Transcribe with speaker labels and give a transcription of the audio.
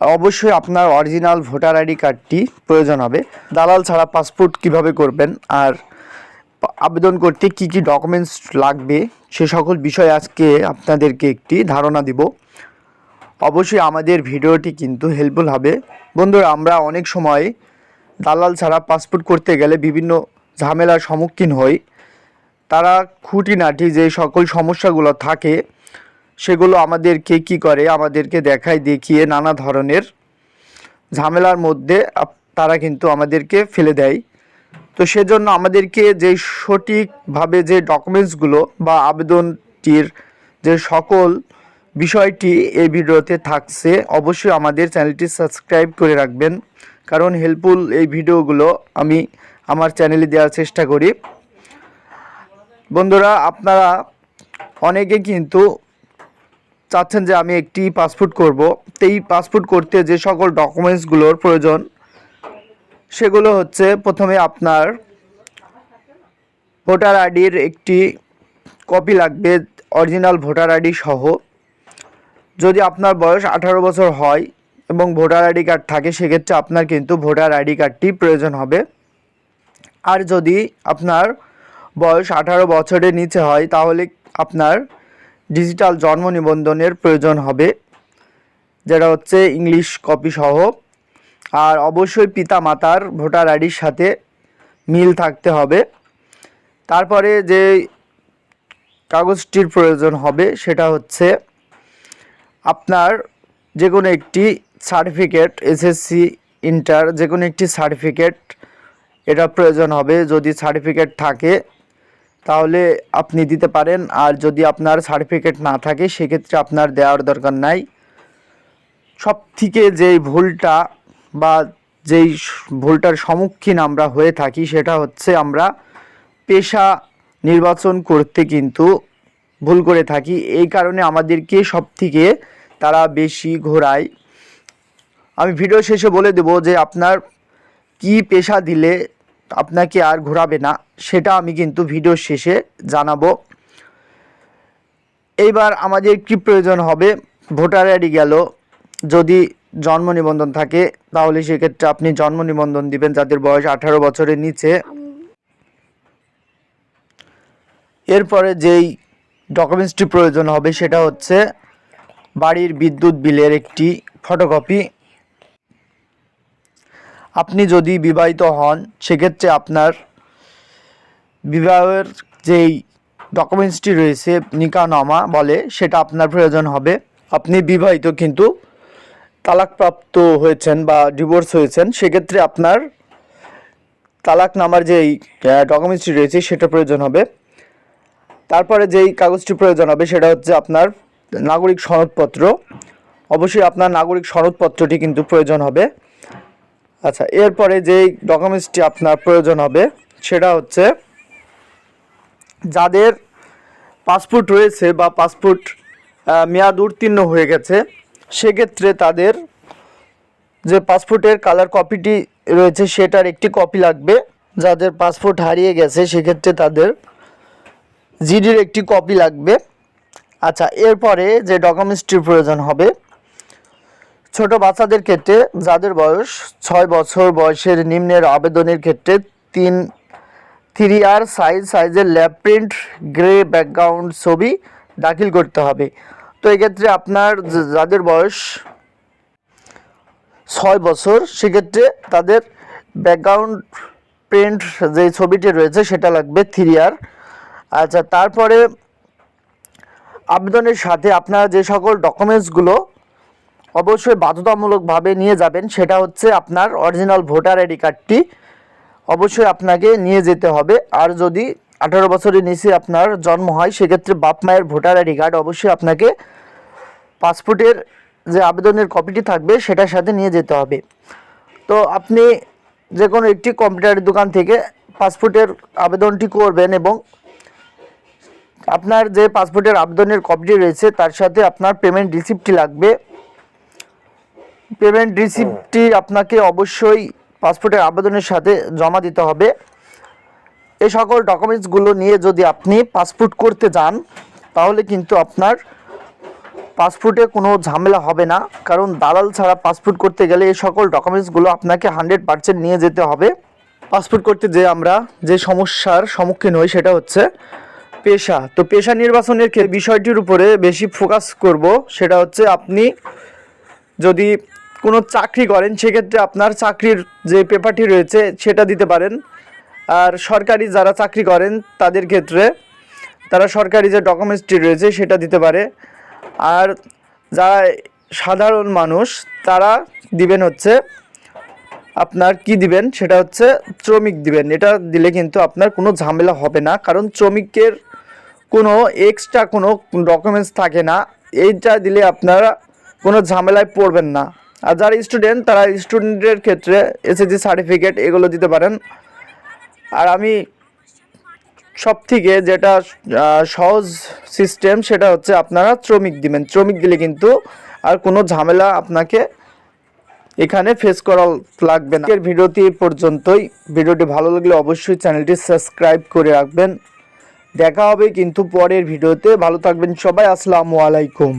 Speaker 1: অবশ্যই আপনার original voter ID কার্ডটি প্রয়োজন হবে। দালাল ছাড়া পাসপোর্ট কীভাবে করবেন আর আবেদন করতে কি কি ডকুমেন্টস লাগবে, সে সকল বিষয়ে আজকে আপনাদেরকে একটি ধারণা দিব। অবশ্যই আমাদের ভিডিওটি কিন্তু হেল্পফুল হবে। বন্ধুরা, আমরা অনেক সময় দালাল ছাড়া পাসপোর্ট করতে গেলে বিভিন্ন ঝামেলার সম্মুখীন হই। তারা খুঁটিনাটি যে সকল সমস্যাগুলো থাকে সেগুলো আমাদেরকে কি করে? আমাদেরকে দেখায়, দেখিয়ে নানা ধরনের ঝামেলার মধ্যে তারা কিন্তু আমাদেরকে ফেলে দেয়। তো সেজন্য আমাদেরকে যে সঠিকভাবে যে ডকুমেন্টসগুলো বা আবেদনটির যে সকল বিষয়টি এই ভিডিওতে থাকছে, অবশ্যই আমাদের চ্যানেলটি সাবস্ক্রাইব করে রাখবেন। কারণ হেল্পফুল এই ভিডিওগুলো আমি আমার চ্যানেলে দেওয়ার চেষ্টা করি। বন্ধুরা, আপনারা অনেকে কিন্তু চাচ্ছেন যে আমি একটি পাসপোর্ট করব। এই পাসপোর্ট করতে যে সকল ডকুমেন্টসগুলোর প্রয়োজন, সেগুলো হচ্ছে প্রথমে আপনার ভোটার আইডির একটি কপি লাগবে অরিজিনাল ভোটার আইডি সহ। যদি আপনার বয়স আঠারো বছর হয় এবং ভোটার আইডি কার্ড থাকে, সেক্ষেত্রে আপনার কিন্তু ভোটার আইডি কার্ডটি প্রয়োজন হবে। আর যদি আপনার বয়স আঠারো বছরের নিচে হয়, তাহলে আপনার ডিজিটাল জন্ম নিবন্ধনের প্রয়োজন হবে, যেটা হচ্ছে ইংলিশ কপি সহ। আর অবশ্যই পিতা মাতার ভোটার আইডির সাথে মিল থাকতে হবে। তারপরে যে কাগজটির প্রয়োজন হবে, সেটা হচ্ছে আপনার যে কোনো একটি সার্টিফিকেট, এসএসসি, ইন্টার যে কোনো একটি সার্টিফিকেট, এটা প্রয়োজন হবে। যদি সার্টিফিকেট থাকে তাহলে আপনি দিতে পারেন। আর যদি আপনার সার্টিফিকেট না থাকে, সেক্ষেত্রে আপনার দেওয়ার দরকার নাই। সব থেকে যেই ভুলটা বা যেই ভুলটার সম্মুখীন আমরা হয়ে থাকি, সেটা হচ্ছে আমরা পেশা নির্বাচন করতে কিন্তু ভুল করে থাকি। এই কারণে আমাদেরকে সব থেকে তারা বেশি ঘোরায়। আমি ভিডিও শেষে বলে দেবো যে, আপনার কি পেশা দিলে আপনাকে আর ঘোরাবে না, সেটা আমি কিন্তু ভিডিও শেষে জানাব। এইবার আমাদের কি প্রয়োজন হবে? ভোটার আইডি গেল। যদি জন্ম নিবন্ধন থাকে, তাহলে সেক্ষেত্রে আপনি জন্ম নিবন্ধন দিবেন, যাদের বয়স আঠারো বছরের নিচে। এরপরে যেই ডকুমেন্টসটি প্রয়োজন হবে, সেটা হচ্ছে বাড়ির বিদ্যুৎ বিলের একটি ফটোকপি আপনি যদি বিবাহিত হন, সেক্ষেত্রে আপনার বিবাহের যেই ডকুমেন্টসটি রয়েছে, নিকানামা বলে, সেটা আপনার প্রয়োজন হবে। আপনি বিবাহিত কিন্তু তালাকপ্রাপ্ত হয়েছেন বা ডিভোর্স হয়েছেন, সেক্ষেত্রে আপনার তালাক নামার যেই ডকুমেন্টসটি রয়েছে, সেটা প্রয়োজন হবে। তারপরে যেই কাগজটি প্রয়োজন হবে, সেটা হচ্ছে আপনার নাগরিক সনদপত্র। অবশ্যই আপনার নাগরিক সনদপত্রটি কিন্তু প্রয়োজন হবে। আচ্ছা এরপরে যেই ডকুমেন্টসটি আপনার প্রয়োজন হবে, সেটা হচ্ছে যাদের পাসপোর্ট রয়েছে বা পাসপোর্ট মেয়াদ উত্তীর্ণ হয়ে গেছে, সেক্ষেত্রে তাদের যে পাসপোর্টের কালার কপিটি রয়েছে, সেটার একটি কপি লাগবে। যাদের পাসপোর্ট হারিয়ে গেছে, সেক্ষেত্রে তাদের জিডির একটি কপি লাগবে। আচ্ছা এরপরে যে ডকুমেন্টসটির প্রয়োজন হবে ছোট বাচ্চাদের ক্ষেত্রে যাদের বয়স ছয় বছর বয়সের নিম্নের আবেদনের ক্ষেত্রে তিন থ্রি আর সাইজ সাইজের ল্যাব প্রিন্ট গ্রে ব্যাকগ্রাউন্ড ছবি দাখিল করতে হবে। তো এক্ষেত্রে আপনার যাদের বয়স ছয় বছর, সেক্ষেত্রে তাদের ব্যাকগ্রাউন্ড প্রিন্ট যে ছবিটি রয়েছে সেটা লাগবে থ্রি আর আচ্ছা তারপরে আবেদনের সাথে আপনারা যে সকল ডকুমেন্টসগুলো অবশ্যই বাধ্যতামূলকভাবে নিয়ে যাবেন। সেটা হচ্ছে আপনার অরিজিনাল ভোটার আইডি কার্ডটি অবশ্যই আপনাকে নিয়ে যেতে হবে। আর যদি আঠারো বছরের নিচে আপনার জন্ম হয়, সেক্ষেত্রে বাপ মায়ের ভোটার আইডি কার্ড অবশ্যই আপনাকে পাসপোর্টের যে আবেদনের কপিটি থাকবে, সেটার সাথে নিয়ে যেতে হবে। তো আপনি যে কোনো একটি কম্পিউটারের দোকান থেকে পাসপোর্টের আবেদনটি করবেন এবং আপনার যে পাসপোর্টের আবেদনের কপিটি রয়েছে, তার সাথে আপনার পেমেন্ট রিসিপ্টটি লাগবে। পেমেন্ট রিসিপ্টটি আপনাকে অবশ্যই পাসপোর্টের আবেদনের সাথে জমা দিতে হবে। এই সকল ডকুমেন্টসগুলো নিয়ে যদি আপনি পাসপোর্ট করতে যান, তাহলে কিন্তু আপনার পাসপোর্টে কোনো ঝামেলা হবে না। কারণ দালাল ছাড়া পাসপোর্ট করতে গেলে এই সকল ডকুমেন্টসগুলো আপনাকে হান্ড্রেড পার্সেন্ট নিয়ে যেতে হবে। পাসপোর্ট করতে যে আমরা যে সমস্যার সম্মুখীন হই সেটা হচ্ছে পেশা। তো পেশা নির্বাচনের বিষয়টির উপরে বেশি ফোকাস করব, সেটা হচ্ছে আপনি যদি কোনো চাকরি করেন, সেক্ষেত্রে আপনার চাকরির যে পেপারটি রয়েছে সেটা দিতে পারেন। আর সরকারি যারা চাকরি করেন, তাদের ক্ষেত্রে তারা সরকারি যে ডকুমেন্টসটি রয়েছে সেটা দিতে পারে। আর যারা সাধারণ মানুষ, তারা দিবেন হচ্ছে আপনার কি দিবেন? সেটা হচ্ছে শ্রমিক দিবেন। এটা দিলে কিন্তু আপনার কোনো ঝামেলা হবে না, কারণ শ্রমিকের কোনো এক্সট্রা কোনো ডকুমেন্টস থাকে না। এইটা দিলে আপনারা কোনো ঝামেলায় পড়বেন না। আর যারা স্টুডেন্ট তারা স্টুডেন্টের ক্ষেত্রে এসএসসি সার্টিফিকেট এগুলো দিতে পারেন। আর আমি সব থেকে যেটা সহজ সিস্টেম সেটা হচ্ছে আপনারা শ্রমিক দিবেন। শ্রমিক দিলে কিন্তু আর কোনো ঝামেলা আপনাকে এখানে ফেস করা লাগবে না। ভিডিওটি পর্যন্তই। ভিডিওটি ভালো লাগলে অবশ্যই চ্যানেলটি সাবস্ক্রাইব করে রাখবেন। দেখা হবে কিন্তু পরের ভিডিওতে। ভালো থাকবেন সবাই। আসসালামু আলাইকুম।